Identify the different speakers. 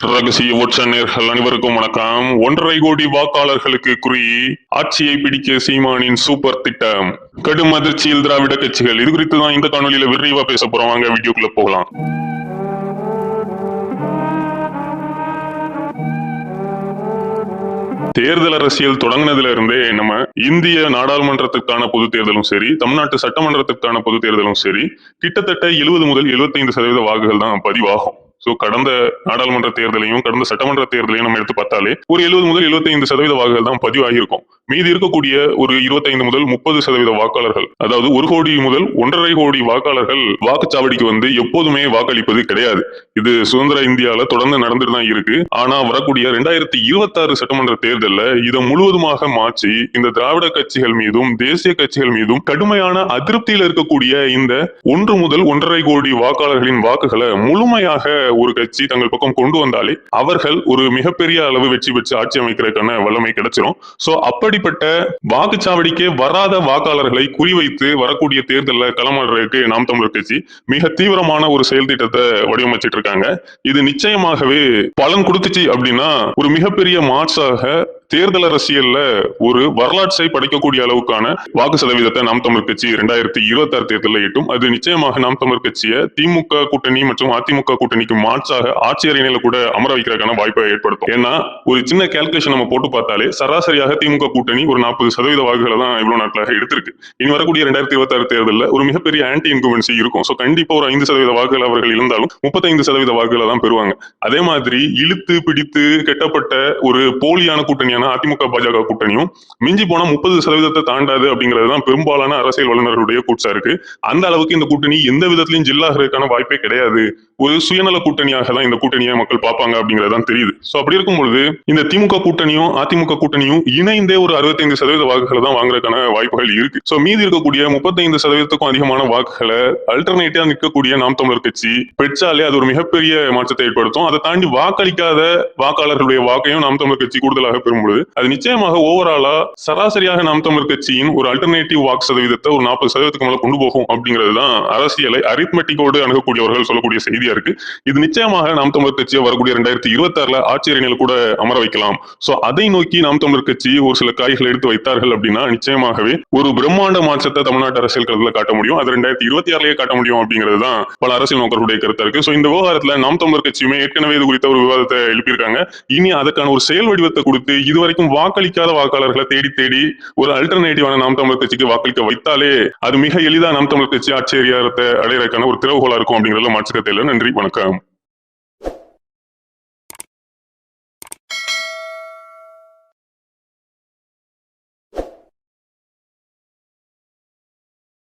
Speaker 1: ரகசிய ஒற்ற நேர்கள் அனைவருக்கும் வணக்கம். ஒன்றரை கோடி வாக்காளர்களுக்கு குறி ஆட்சியை பிடிக்க சீமானின் சூப்பர் திட்டம். கடும் அதிர்ச்சியில் திராவிட கட்சிகள். இது குறித்து தான் இந்த காணொலியில விரைவா பேச போறோம். வாங்க வீடியோக்குள்ள போகலாம். தேர்தல் அரசியல் தொடங்கினதுல இருந்தே நம்ம இந்திய நாடாளுமன்றத்துக்கான பொது தேர்தலும் சரி தமிழ்நாட்டு சட்டமன்றத்துக்கான பொது தேர்தலும் சரி கிட்டத்தட்ட எழுபது முதல் 75% சதவீத வாக்குகள் தான் பதிவாகும். சோ கடந்த நாடாளுமன்ற தேர்தலையும் கடந்த சட்டமன்ற தேர்தலையும் நம்ம எடுத்து பார்த்தாலே ஒரு எழுபது முதல் 75% சதவீத வாக்குகள் தான் பதிவாகியிருக்கும். மீதி இருக்கக்கூடிய ஒரு 25 முதல் முப்பது சதவீத வாக்காளர்கள் அதாவது ஒரு கோடி முதல் ஒன்றரை கோடி வாக்காளர்கள் வாக்குச்சாவடிக்கு வந்து எப்போதுமே வாக்களிப்பது கிடையாது. இது சுதந்திர இந்தியால தொடர்ந்து நடந்துட்டு தான் இருக்கு. ஆனா வரக்கூடிய ரெண்டாயிரத்தி இருபத்தாறு சட்டமன்ற தேர்தலில் இதை முழுவதுமாக மாற்றி இந்த திராவிட கட்சிகள் மீதும் தேசிய கட்சிகள் மீதும் கடுமையான அதிருப்தியில் இருக்கக்கூடிய இந்த ஒன்று முதல் ஒன்றரை கோடி வாக்காளர்களின் வாக்குகளை முழுமையாக ஒரு கட்சி தங்கள் பக்கம் கொண்டு வந்தாலே அவர்கள் ஒரு மிகப்பெரிய அளவு வெற்றி பெற்று ஆட்சி அமைக்கிறதுக்கான வல்லமை கிடைச்சிடும் சோ அப்படி அப்படிப்பட்ட வாக்குச்சாவடிக்கே வராத வாக்காளர்களை குறிவைத்து வரக்கூடிய தேர்தலில் களமாடுறதுக்கு நாம் தமிழர் கட்சி மிக தீவிரமான ஒரு செயல் திட்டத்தை வடிவமைச்சிட்டு இருக்காங்க. இது நிச்சயமாகவே பலன் கொடுத்துச்சு அப்படின்னா ஒரு மிகப்பெரிய மாற்றாக தேர்தல் அரசியல்ல ஒரு வரலாற்றை படைக்கக்கூடிய அளவுக்கான வாக்கு சதவீதத்தை நாம் தமிழ் கட்சி இரண்டாயிரத்தி இருபத்தி ஆறு தேர்தலில் எட்டும். அது நிச்சயமாக நாம் தமிழ் கட்சியை திமுக கூட்டணி மற்றும் அதிமுக கூட்டணிக்கு மாற்றாக ஆட்சி அறையில கூட அமர வைக்கிறதுக்கான வாய்ப்பை ஏற்படுத்தும். ஏன்னா ஒரு சின்ன கால்குலேஷன் நம்ம போட்டு பார்த்தாலே சராசரியாக திமுக கூட்டணி ஒரு நாற்பது சதவீத வாக்குகளை தான் இவ்வளவு நாட்களாக எடுத்திருக்கு. இனி வரக்கூடிய இரண்டாயிரத்தி இருபத்தி ஆறு தேர்தலில் ஒரு மிகப்பெரிய ஆன்டி இன்குவன்சி இருக்கும். ஸோ கண்டிப்பா ஒரு ஐந்து சதவீத வாக்குகள் அவர்கள் இருந்தாலும் முப்பத்தைந்து சதவீத வாக்குகளை தான் பெறுவாங்க. அதே மாதிரி இழுத்து பிடித்து கெட்டப்பட்ட ஒரு போலியான கூட்டணியான அதிமுக பாஜக கூட்டணியும் மிஞ்சி போனா முப்பது சதவீதத்தை தாண்டாது அப்படிங்கிறது தான் பெரும்பாலான அரசியல் வல்லுநர்களுடைய கூச்சா இருக்கு. அந்த அளவுக்கு இந்த கூட்டணி எந்த விதத்திலையும் ஜில்லாகிறதுக்கான வாய்ப்பே கிடையாது. ஒரு சுயநல கூட்டணியாக தான் இந்த கூட்டணியை மக்கள் பார்ப்பாங்க அப்படிங்கிறது தான் தெரியுது. சோ அப்படி இருக்கும் பொழுது இந்த திமுக கூட்டணியும் அதிமுக கூட்டணியும் இணைந்தே ஒரு அறுபத்தைந்து சதவீத வாக்குகளை தான் வாங்குறதுக்கான வாய்ப்புகள் இருக்கு. சோ மீதி இருக்கக்கூடிய முப்பத்தைந்து சதவீதத்துக்கும் அதிகமான வாக்குகளை அல்டர்னேட்டிவா நிற்கக்கூடிய நாம் தமிழர் கட்சி பெற்றாலே அது ஒரு மிகப்பெரிய மாற்றத்தை ஏற்படுத்தும். அதை தாண்டி வாக்களிக்காத வாக்காளர்களுடைய வாக்கையும் நாம் தமிழர் கட்சி கூடுதலாக பெறும் பொழுது அது நிச்சயமாக ஓவராலா சராசரியாக நாம் தமிழ் கட்சியின் ஒரு அல்டர்னேட்டிவ் வாக்கு சதவீதத்தை ஒரு நாற்பது சதவீதத்துக்கு மேல கொண்டு போகும் அப்படிங்கிறது தான் அரசியலை அரித்மெட்டிக்கோடு அணுகக்கூடியவர்கள் சொல்லக்கூடிய செய்தியா இருக்கு. இது நிச்சயமாக நாம் தமிழர் கட்சியை வரக்கூடிய ரெண்டாயிரத்தி இருபத்தி ஆறுல ஆட்சி அறையில கூட அமர வைக்கலாம். சோ அதை நோக்கி நாம் தமிழர் கட்சி ஒரு சில காய்களை எடுத்து வைத்தார்கள் அப்படின்னா நிச்சயமாகவே ஒரு பிரம்மாண்ட மாற்றத்தை தமிழ்நாட்டு அரசியல் களத்துல காட்ட முடியும். அது ரெண்டாயிரத்தி இருபத்தி ஆறுலயே காட்ட முடியும் அப்படிங்கிறது தான் பல அரசியல் நோக்கர்களுடைய கருத்தா இருக்கு. சோ இந்த விவகாரத்துல நாம் தமிழர் கட்சியுமே ஏற்கனவே இது குறித்த ஒரு விவாதத்தை எழுப்பியிருக்காங்க. இனி அதற்கான ஒரு செயல் வடிவத்தை கொடுத்து இது இதுவரைக்கும் வாக்களிக்காத வாக்காளர்களை தேடி தேடி ஒரு அல்டர்னேட்டிவான நாம் தமிழர் கட்சிக்கு வாக்களிக்க வைத்தாலே அது மிக எளிதா நாம் தமிழர் கட்சி ஆட்சி அதிகாரத்தை அடையறதுக்கான ஒரு திறவுகோலா இருக்கும் அப்படிங்கிறதுல மாற்றுக்கத்தை இல்லை. நன்றி வணக்கம்.